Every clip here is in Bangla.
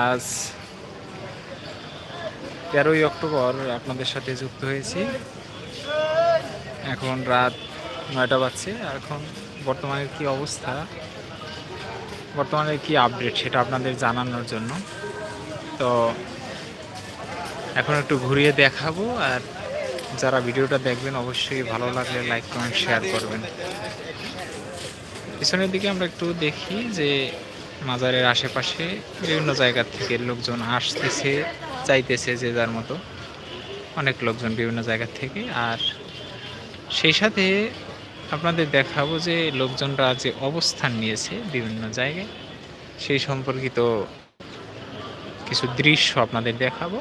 আজ তেরোই অক্টোবর আপনাদের সাথে যুক্ত হয়েছি। এখন রাত নয়টা বাজছে। এখন বর্তমানে কি অবস্থা? বর্তমানে কি আপডেট সেটা আপনাদের জানানোর জন্য। তো এখন একটু ঘুরিয়ে দেখাবো। আর যারা ভিডিওটা দেখবেন, অবশ্যই ভালো লাগলে লাইক কমেন্ট শেয়ার করবেন। পিছনের দিকে আমরা একটু দেখি যে মাজারের আশেপাশে বিভিন্ন জায়গা থেকে লোকজন আসতেছে, চাইতেছে যে যার মতো। অনেক লোকজন বিভিন্ন জায়গা থেকে। আর সেই সাথে আপনাদের দেখাবো যে লোকজনরা যে অবস্থান নিয়েছে বিভিন্ন জায়গায়, সেই সম্পর্কিত কিছু দৃশ্য আপনাদের দেখাবো।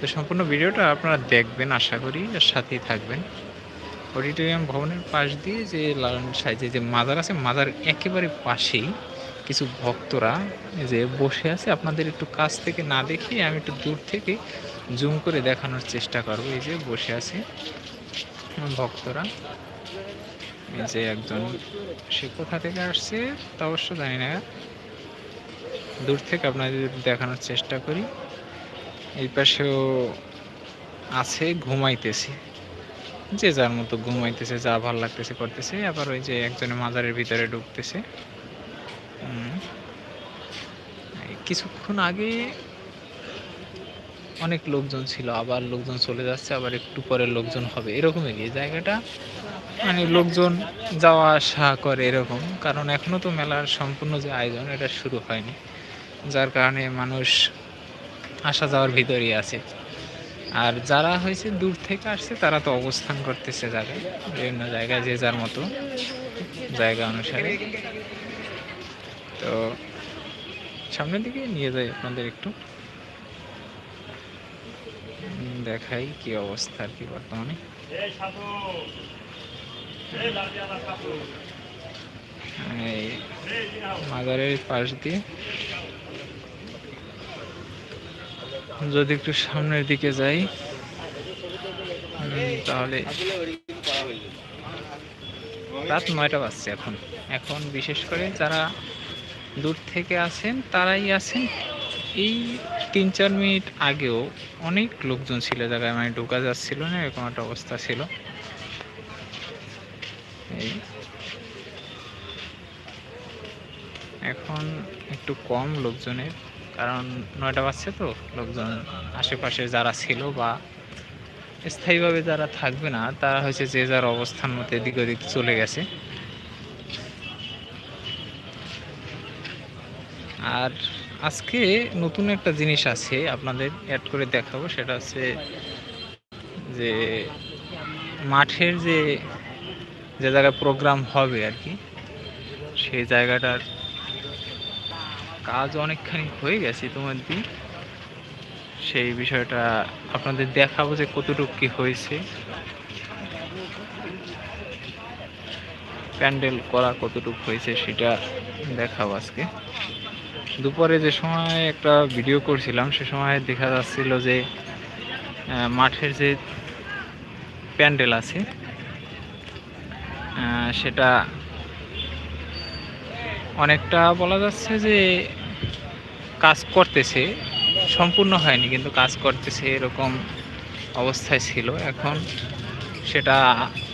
তো সম্পূর্ণ ভিডিওটা আপনারা দেখবেন, আশা করি আর সাথেই থাকবেন। অডিটোরিয়াম ভবনের পাশ দিয়ে যে লালন সাইজে যে মাজার আছে, মাজার একেবারে পাশেই কিছু ভক্তরা যে বসে আছে, আপনাদের একটু কাছ থেকে না দেখে আমি একটু দূর থেকে জুম করে দেখানোর চেষ্টা করব। এই যে বসে আছে ভক্তরা। এই যে একজন, সে কোথা থেকে আসছে তা অবশ্য জানি না। দূর থেকে আপনাদের দেখানোর চেষ্টা করি। এই পাশেও আছে, ঘুমাইতেছে। যে যার মতো ঘুমাইতেছে, যা ভালো লাগতেছে, করতেছে। আবার ওই যে একজনের মাজারের ভিতরে ঢুকতেছে। কিছুক্ষণ আগে অনেক লোকজন ছিল, আবার লোকজন চলে যাচ্ছে, আবার একটু পরে লোকজন হবে। এরকমই এই জায়গাটা। মানে লোকজন যাওয়া আসা করে এরকম। কারণ এখনও তো মেলার সম্পূর্ণ যে আয়োজন, এটা শুরু হয়নি। যার কারণে মানুষ আসা যাওয়ার ভিতরেই আছে। আর যারা হয়েছে, দূর থেকে আসছে, তারা তো অবস্থান করতেছে জায়গায় বিভিন্ন জায়গায় যে যার মতো। জায়গা অনুসারে। তো সামনের দিকে নিয়ে যাই আপনাদের একটু। দেখাই কি অবস্থা আর কি বর্তমানে। এই মাজারের পাশ দিয়ে। যদি একটু সামনের দিকে যাই তাহলে রাত নয়টা বাজছে এখন। এখন বিশেষ করে যারা দূর থেকে আসেন, তারাই আসেন। এই তিন চার মিনিট আগেও অনেক লোকজন ছিল জায়গায় মানে ঢোকা যাচ্ছিল না, এরকম একটা অবস্থা ছিল। এখন একটু কম লোকজনের, কারণ নয়টা বাজছে তো, লোকজন আশেপাশে যারা ছিল বা স্থায়ীভাবে যারা থাকবে না, তারা হচ্ছে যে যার অবস্থান মতো এদিক ওদিক চলে গেছে। আর আজকে নতুন একটা জিনিস আছে আপনাদের অ্যাড করে দেখাবো, সেটা হচ্ছে যে মাঠের যে যে জায়গায় প্রোগ্রাম হবে আর কি, সেই জায়গাটার কাজ অনেকখানি হয়ে গেছে ইতিমধ্যে সেই বিষয়টা আপনাদের দেখাবো যে কতটুকু কি হয়েছে। প্যান্ডেল করা কতটুকু হয়েছে সেটা দেখাবো আজকে। দুপুরে যে সময় একটা ভিডিও করছিলাম, সে সময় দেখা যাচ্ছিল যে মাঠের যে প্যান্ডেল আছে সেটা অনেকটা বলা যাচ্ছে যে কাজ করতেছে, সম্পূর্ণ হয়নি, কিন্তু কাজ করতেছে এরকম অবস্থায় ছিল। এখন সেটা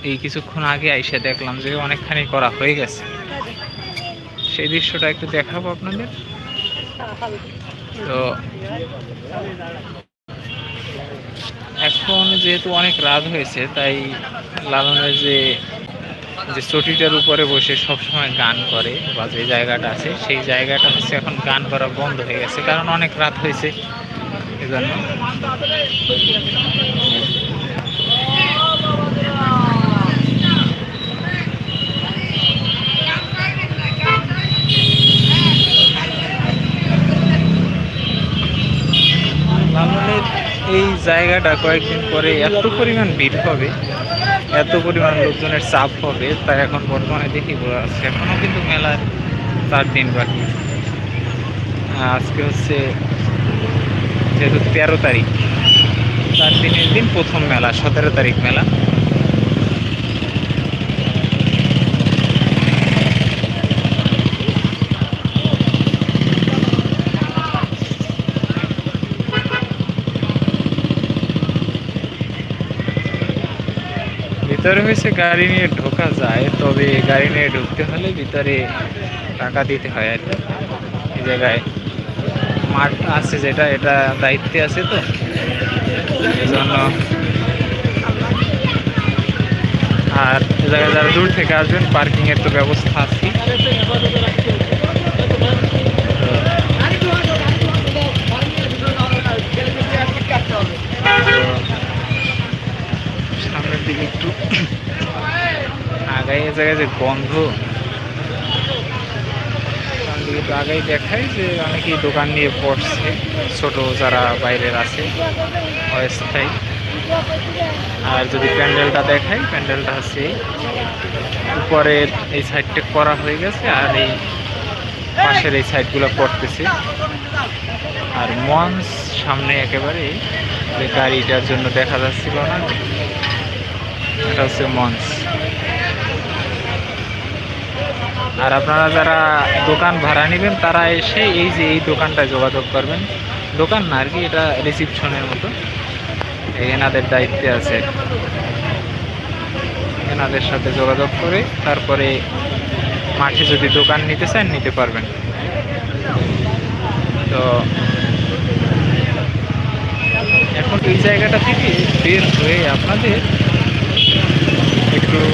এই কিছুক্ষণ আগে এসে দেখলাম যে অনেকখানি করা হয়ে গেছে। সেই দৃশ্যটা একটু দেখাবো আপনাদের। তো এখন যেহেতু অনেক রাত হয়েছে, তাই লালনের যে যে চটিটার উপরে বসে সবসময় গান করে বা যে জায়গাটা আছে, সেই জায়গাটা হচ্ছে এখন গান করা বন্ধ হয়ে গেছে, কারণ অনেক রাত হয়েছে এজন্য। এই জায়গাটা কয়েকদিন পরে এত পরিমাণ ভিড় হবে, এত পরিমাণ লোকজনের চাপ হবে, তাই এখন বর্তমানে দেখি যাচ্ছে এখনও কিন্তু মেলার চার দিন বাকি। আজকে হচ্ছে যেহেতু তেরো তারিখ, চার দিনের দিন প্রথম মেলা, সতেরো তারিখ মেলা। ভিতরে হয়েছে গাড়ি নিয়ে ঢোকা যায়, তবে গাড়ি নিয়ে ঢুকতে হলে ভিতরে টাকা দিতে হয় আর কি। জায়গায় মাঠ আছে যেটা, এটা দায়িত্বে আছে তো। এই জন্য আর এ জায়গায় যারা দূর থেকে আসবেন পার্কিংয়ের তো ব্যবস্থা আছে সামনের দিকে একটু আগাই জায়গায় যে গন্ধ। একটু আগাই দেখাই যে অনেকেই দোকান নিয়ে পড়ছে, ছোট যারা বাইরের আছে, অস্থায়ী। আর যদি প্যান্ডেলটা দেখাই, প্যান্ডেলটা হচ্ছে উপরের এই সাইডটা করা হয়ে গেছে, আর এই পাশের এই সাইডগুলো পড়তেছে। আর মঞ্চ সামনে একেবারে গাড়িটার জন্য দেখা যাচ্ছিল না এটা হচ্ছে মঞ্চ। আর আপনারা যারা দোকান ভাড়া নেবেন, তারা এসে এই যে এই দোকানটায় যোগাযোগ করবেন। দোকান না আর কি, এটা রিসিপশনের মতো। এনাদের দায়িত্বে আছে। এনাদের সাথে যোগাযোগ করে তারপরে মাঠে যদি দোকান নিতে চান, নিতে পারবেন। তো এখন এই জায়গাটা থেকে বের হয়ে আপনাদের একটু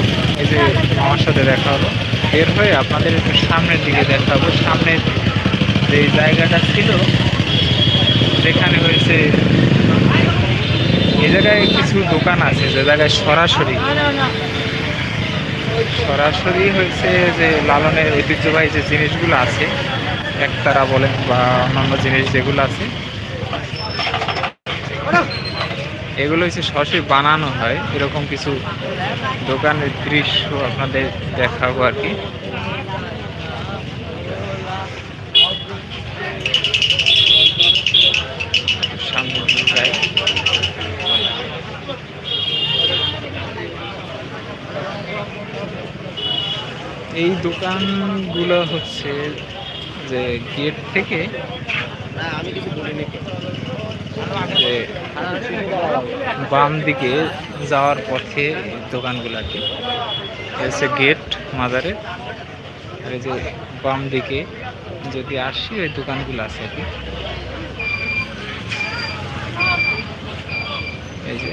এই যে আমার সাথে দেখা হলো। বের হয়ে আপনাদের একটু সামনের দিকে দেখাবো। সামনের যে জায়গাটা ছিল, সেখানে হয়েছে এই জায়গায় কিছু দোকান আছে, যে জায়গায় সরাসরি। সরাসরি হয়েছে যে লালনের ঐতিহ্যবাহী যে জিনিসগুলো আছে, একতারা বলেন বা অন্যান্য জিনিস যেগুলো আছে এগুলো হচ্ছে সসে বানানো হয়। এরকম কিছু দোকানের দৃশ্য আপনাদের দেখাবো আর কি। এই দোকানগুলো হচ্ছে যে গেট থেকে যে বাম দিকে যাওয়ার পথে দোকানগুলো আর কি হচ্ছে গেট মাজারে আর যে বাম দিকে যদি আসি, ওই দোকানগুলো আছে আর কি। এই যে।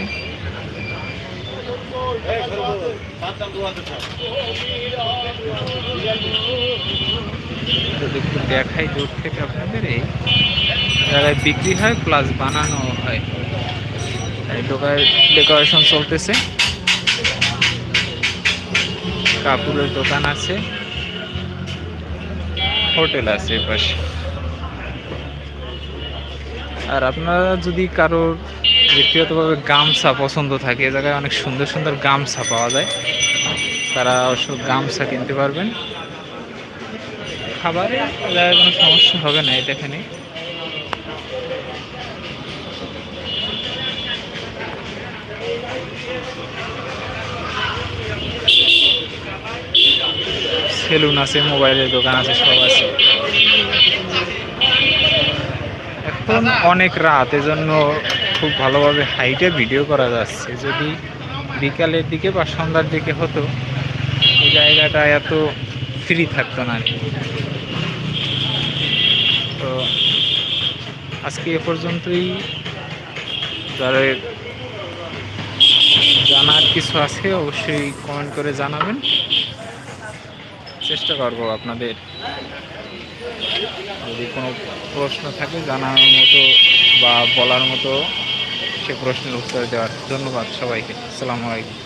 দেখাই দূর থেকে আপনাদের, এই জায়গায় বিক্রি হয় প্লাস বানানো হয়। ডেকোরেশন চলতেছে। কাপড়ের দোকান আছে। হোটেল আছে পাশে। আর আপনারা যদি কারোর ব্যক্তিগতভাবে গামছা পছন্দ থাকে, এ জায়গায় অনেক সুন্দর সুন্দর গামছা পাওয়া যায়। তারা অবশ্য গামছা কিনতে পারবেন। খাবারে কোনো সমস্যা হবে না, এটা এখানে সেলুন আছে, মোবাইলের দোকান আছে, সব আছে। এখন অনেক রাত, এজন্য খুব ভালোভাবে হাইটে ভিডিও করা যাচ্ছে। যদি বিকালের দিকে বা সন্ধ্যার দিকে হতো, এই জায়গাটা এত ফ্রি থাকতো না। তো আজকে এ পর্যন্তই। যাদের জানার কিছু আছে, অবশ্যই কমেন্ট করে জানাবেন। চেষ্টা করব আপনাদের। যদি কোনো প্রশ্ন থাকে জানার মতো বা বলার মতো, সে প্রশ্নের উত্তর দেওয়ার ধন্যবাদ সবাইকে। আসসালামু আলাইকুম।